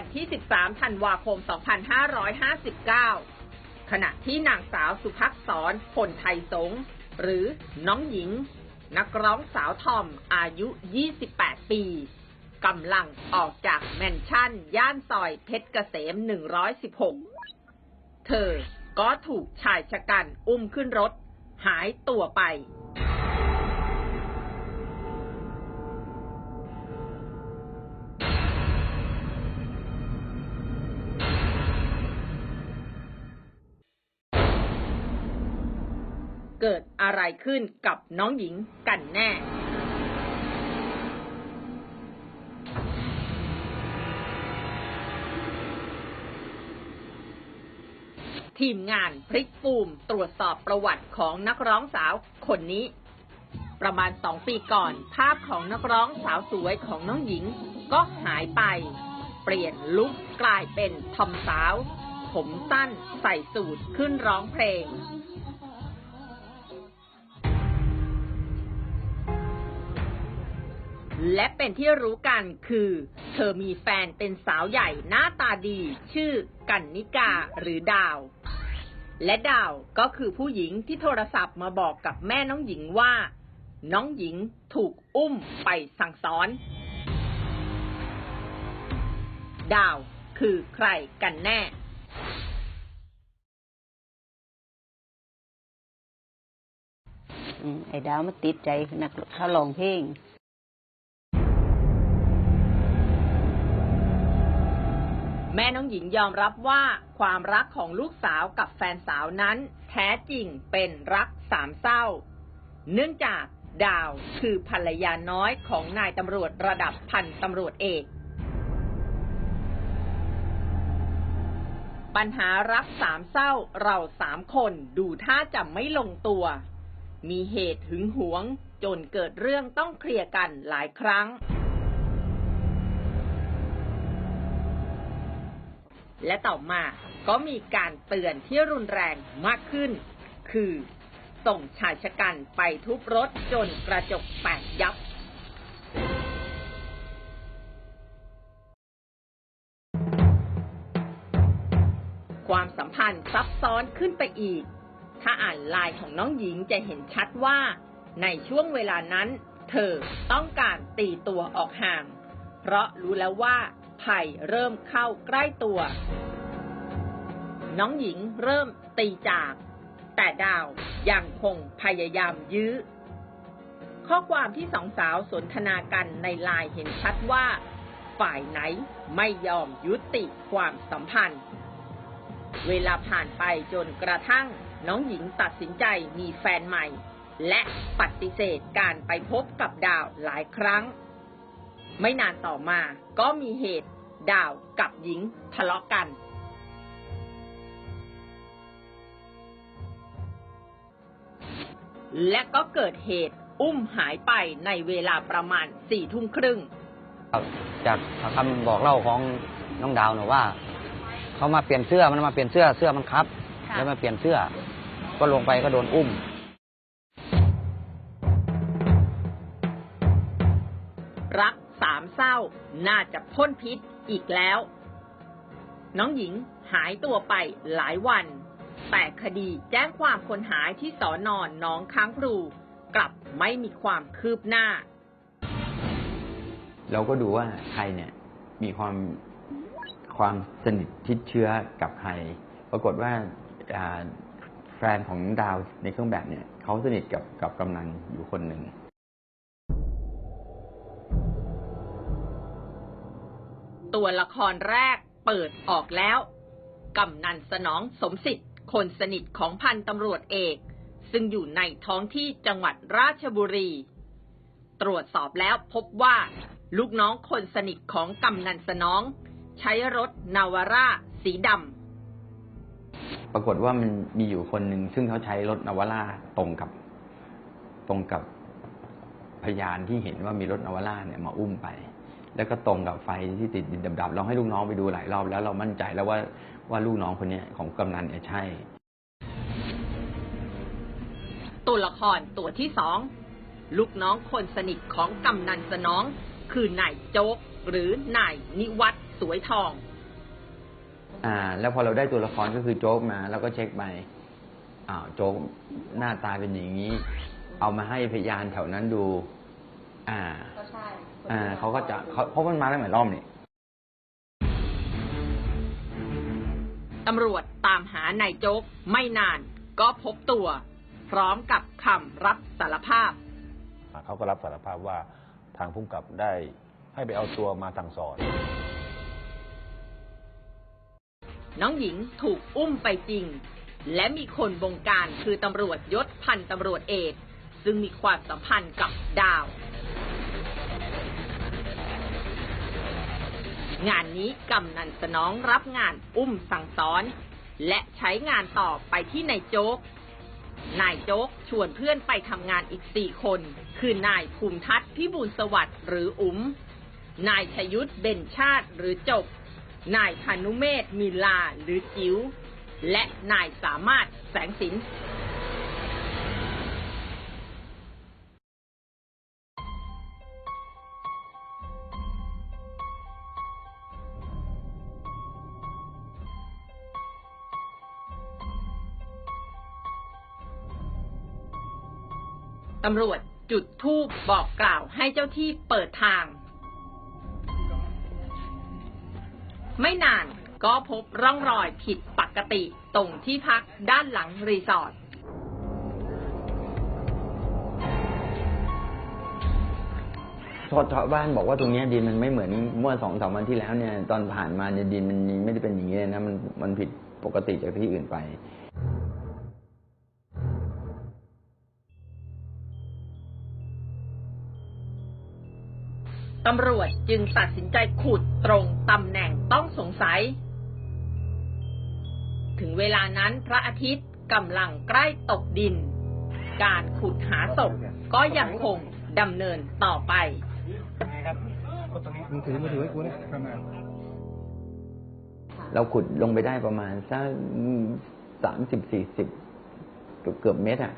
วันที่ 13 ธันวาคม 2559 ขณะที่นางสาวสุภักษรพลไทยสง หรือน้องหญิง นักร้องสาวทอมอายุ 28 ปีกำลังออกจากแมนชั่น ย่านซอยเพชรเกษม 116 เธอก็ถูกชายชะกันอุ้มขึ้นรถ หายตัวไป เกิดอะไรขึ้นกับน้องหญิงกันแน่ทีมงานพลิกฟูมตรวจสอบประวัติของนักร้องสาวคนนี้ ประมาณสองปีก่อน ภาพของนักร้องสาวสวยของน้องหญิง ก็หายไป เปลี่ยนลุคกลายเป็นทอมสาว ผมสั้นใส่สูทขึ้นร้องเพลง และเป็นที่รู้กันคือ เธอมีแฟนเป็นสาวใหญ่หน้าตาดี ชื่อกันนิกาหรือดาว และดาวก็คือผู้หญิงที่โทรศัพท์มาบอกกับแม่น้องหญิงว่า น้องหญิงถูกอุ้มไปสั่งสอน ดาวคือใครกันแน่ไอ้ดาวมันติดใจนักเขาร้องเพลง แม่น้องหญิงยอมรับว่าความรักของลูกสาวกับแฟนสาวนั้น แท้จริงเป็นรักสามเศร้า เนื่องจากดาวคือภรรยาน้อยของนายตำรวจระดับพันตำรวจเอก ปัญหารักสามเศร้าเราสามคนดูท่าจะไม่ลงตัว มีเหตุหึงหวงจนเกิดเรื่องต้องเคลียร์กันหลายครั้ง และต่อมาก็มีการเตือนที่รุนแรงมากขึ้น คือส่งชายชะกันไปทุบรถจนกระจกแตกยับความสัมพันธ์ซับซ้อนขึ้นไปอีก ถ้าอ่านลน์ของน้องหญิงจะเห็นชัดว่า ในช่วงเวลานั้น เธอต้องการตีตัวออกห่าง เพราะรู้แล้วว่า ภัยเริ่มเข้าใกล้ตัว น้องหญิงเริ่มตีจาก แต่ดาวยังคงพยายามยื้อ ข้อความที่สองสาวสนทนากันในไลน์เห็นชัดว่า ฝ่ายไหนไม่ยอมยุติความสัมพันธ์ เวลาผ่านไปจนกระทั่งน้องหญิงตัดสินใจมีแฟนใหม่ และปฏิเสธการไปพบกับดาวหลายครั้ง ไม่นานต่อมาก็มีเหตุดาวกับหญิงทะเลาะกัน และก็เกิดเหตุอุ้มหายไปในเวลาประมาณสี่ทุ่มครึ่งครับจากคำบอกเล่าของน้องดาวหนูว่าเขามาเปลี่ยนเสื้อมันมาเปลี่ยนเสื้อเสื้อมันครับค่ะแล้วมาเปลี่ยนเสื้อ ก็ลงไปก็โดนอุ้ม เศร้า น่าจะพ่นพิษอีกแล้ว น้องหญิงหายตัวไปหลายวัน แต่คดีแจ้งความคนหายที่สอนอนน้องค้างพลูกลับไม่มีความคืบหน้า เราก็ดูว่าใครเนี่ยมีความความสนิทชิดเชื้อกับใคร ปรากฏว่าอ่าแฟนของดาวในเครื่องแบบเนี่ยเขาสนิทกับกับกำนันอยู่คนหนึ่ง ตัวละครแรกเปิดออกแล้ว กำนันสนองสมสิทธิ์คนสนิทของพันตำรวจเอก ซึ่งอยู่ในท้องที่จังหวัดราชบุรี ตรวจสอบแล้วพบว่า ลูกน้องคนสนิทของกำนันสนอง ใช้รถนาวาร่าสีดำปรากฏว่ามันมีอยู่คนหนึ่งซึ่งเขาใช้รถนาวาร่าตรงกับ ตรงกับพยานที่เห็นว่ามีรถนาวาร่าเนี่ยมาอุ้มไป แล้วก็ตรงกับไฟที่ติดดินดับๆเราให้ลูกน้องไปดูหลายรอบแล้วเรามั่นใจแล้วว่าว่าลูกน้องคนเนี้ยของกำนันเนี่ยใช่ำตัวละครตัวที่สองลูกน้องคนสนิทของกำนันสนอง คือนายโจ๊กหรือนายนิวัฒน์สวยทอง อ่า แล้วพอเราได้ตัวละครก็คือโจ๊กมาแล้วก็เช็คไปอ้าวโจ๊กหน้าตาเป็นอย่างนี้ เอามาให้พยานแถวนั้นดู อ่าก็ใช่ อ่าเขาก็จะเขาเพราะมันมาแล้วหลายรอบนี่ตำรวจตามหานายโจ๊กไม่นานก็พบตัว พร้อมกับคำรับสารภาพ เขาก็รับสารภาพว่าทางผู้กำกับได้ให้ไปเอาตัวมาสั่งสอน น้องหญิงถูกอุ้มไปจริง และมีคนบงการคือตำรวจยศพันตำรวจเอก ซึ่งมีความสัมพันธ์กับดาว งานนี้กำนันสนองรับงานอุ้มสั่งสอน และใช้งานต่อไปที่นายโจ๊ก นายโจ๊กชวนเพื่อนไปทำงานอีกสี่คน คือนายภูมิทัศน์พิบูลสวัสดิ์หรืออุ๋ม นายชยุทธเบญชาติหรือจบ นายพานุเมธมีลาหรือจิ๋ว และนายสามารถแสงสิน ตำรวจจุดทูบบอกกล่าวให้เจ้าที่เปิดทาง ไม่นานก็พบร่องรอยผิดปกติตรงที่พักด้านหลังรีสอร์ทชาวชาวบ้านบอกว่าตรงนี้ดินมันไม่เหมือนเมื่อสองสามวันที่แล้วเนี่ยตอนผ่านมาเนี่ยดินมันไม่ได้เป็นอย่างนี้เลยนะมันมันผิดปกติจากที่อื่นไป ตำรวจจึงตัดสินใจขุดตรงตำแหน่งต้องสงสัย ถึงเวลานั้นพระอาทิตย์กำลังใกล้ตกดิน การขุดหาศพก็ยังคงดำเนินต่อไปเราขุดลงไปได้ประมาณสักสามสิบสี่สิบเกือบเกือบเมตรอะ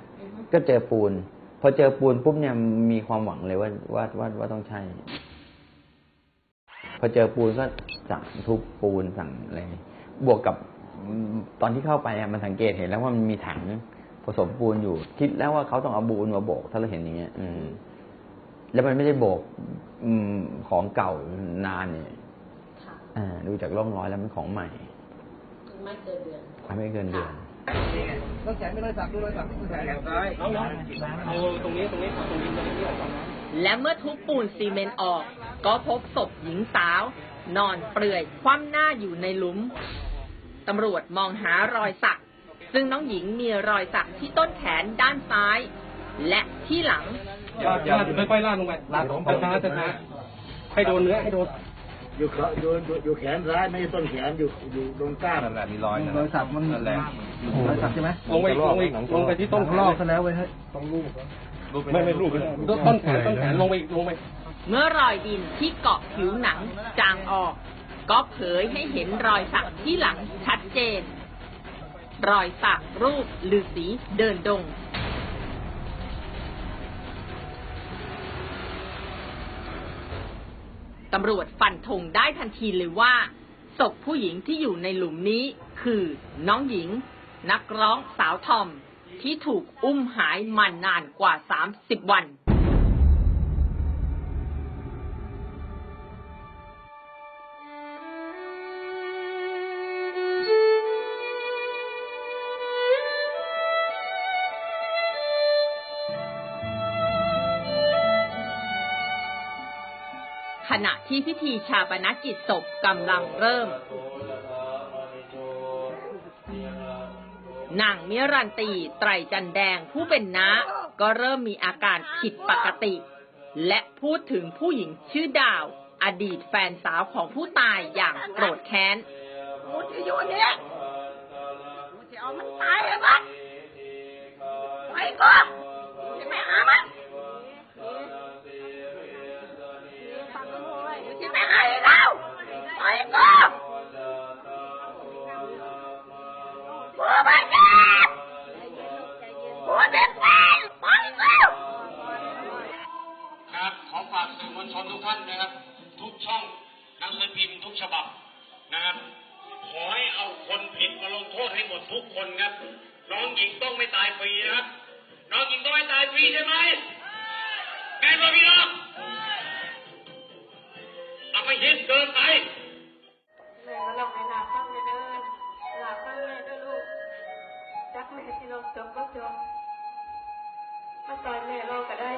ก็เจอปูน พอเจอปูนปุ๊บเนี่ยมีความหวังเลยว่าว่าว่าว่าต้องใช่ พอเจอปูนก็สั่งทุบปูนสั่งอะไร บวกกับอืมตอนที่เข้าไปอะมันสังเกตเห็นแล้วว่ามันมีถังผสมปูนอยู่ คิดแล้วว่าเขาต้องเอาปูนมาโบก ถ้าเราเห็นอย่างเงี้ย อืม แล้วมันไม่ได้โบก อืม ของเก่านานเนี่ยอ่า ดูจากร่องรอยแล้วมันของใหม่ ไม่เกินเดือนไม่เกินเดือนและเมื่อทุบปูนซีเมนต์ออก ก็พบศพหญิงสาว นอนเปลือยคว่ำหน้าอยู่ในหลุม ตำรวจมองหารอยสัก ซึ่งน้องหญิงมีรอยสักที่ต้นแขนด้านซ้าย และที่หลังลาดลาดค่อยๆลาดลงไปลาดช้าๆช้าๆให้โดนเนื้อให้โดนอยู่เขาอยู่อยู่อยู่แขนซ้ายไม่ใช่ต้นแขนอยู่อยู่ตรงก้านนั่นแหละมีรอยรอยสักมันนั่นแหละรอยสักใช่ไหมลงไปลงไปลงไปที่ต้นแขนลอกซะแล้วเว้ยเฮ้ยต้องลูก ไม่ไม่รูปต้นแขนต้นแขนลงไปอีกลงไป เมื่อรอยดินที่เกาะผิวหนังจางออก ก็เผยให้เห็นรอยสักที่หลังชัดเจน รอยสักรูปฤาษีเดินดงตำรวจฟันธงได้ทันทีเลยว่าศพผู้หญิงที่อยู่ในหลุมนี้คือน้องหญิง นักร้องสาวทอม ที่ถูกอุ้มหายมานานกว่า 30 วันขณะที่พิธีชาปนกิจศพกำลังเริ่ม นางมิรันตีไตรจันแดงผู้เป็นน้าก็เริ่มมีอาการผิดปกติ และพูดถึงผู้หญิงชื่อดาว อดีตแฟนสาวของผู้ตายอย่างโกรธแค้น กูจะอยู่เนี่ยกูจะเอามันตาย ทุกคนครับ น้องหญิงต้องไม่ตายฟรีนะครับ น้องหญิงต้องไม่ตายฟรีใช่ไหมแม่บ่พี่น้องเอาไปหินเกินไปแม่มาลองให้หลาฟังเลยเด้อหลาฟังแม่เด้อลูกจักแม่ที่เราจบก็จบมาซอยแม่เราก็ได้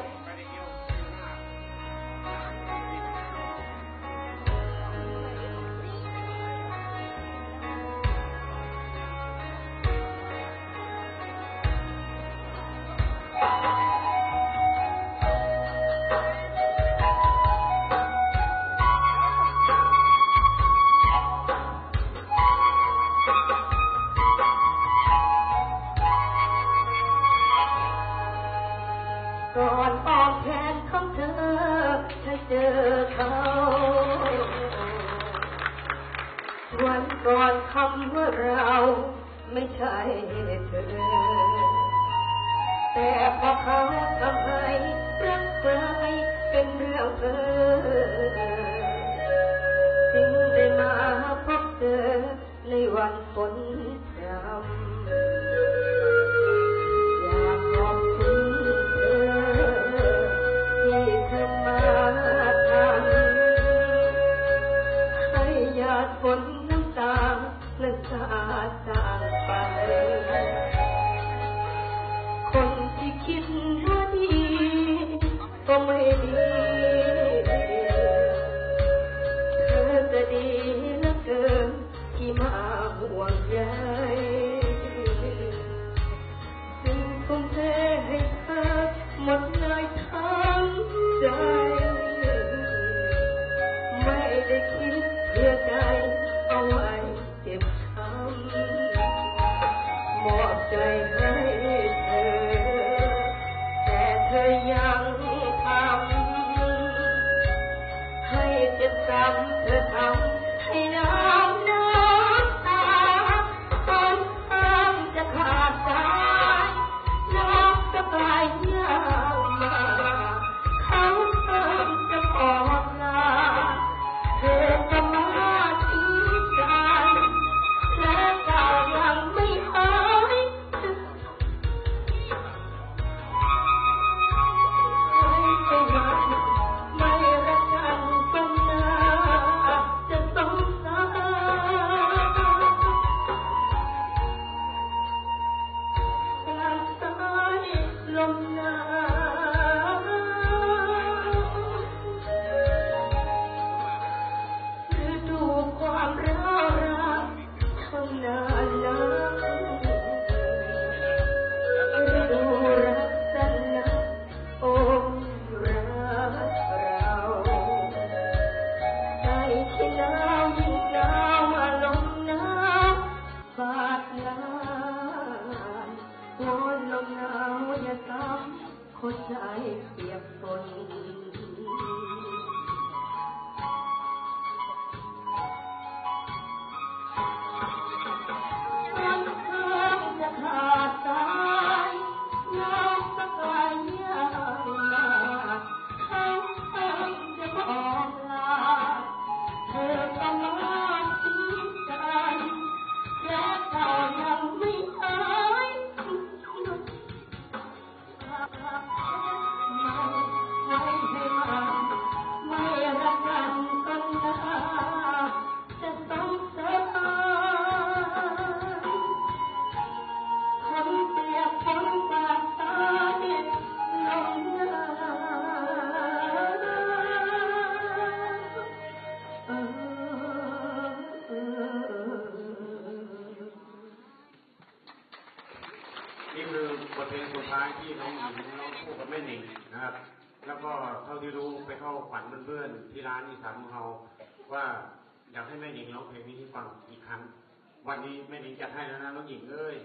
ไม่ใช่เธอ แต่พอเขาทำให้รักใครเป็นเรื่องเธอจึงได้มาพบเจอในวันฝน ไม่ดีเธอจะดีเหลือเกินที่มาห่วงใยจึงทุ่มเทให้เธอหมดเลยทั้งใจ ไม่ได้คิดเพื่อใจเอาไว้เจ็บช้ำมอบใจให้ เเพลงนี้ให้ฟังอีกครั้ง วันนี้แม่หนิงจัดให้แล้วนะน้องหญิงเอ้ย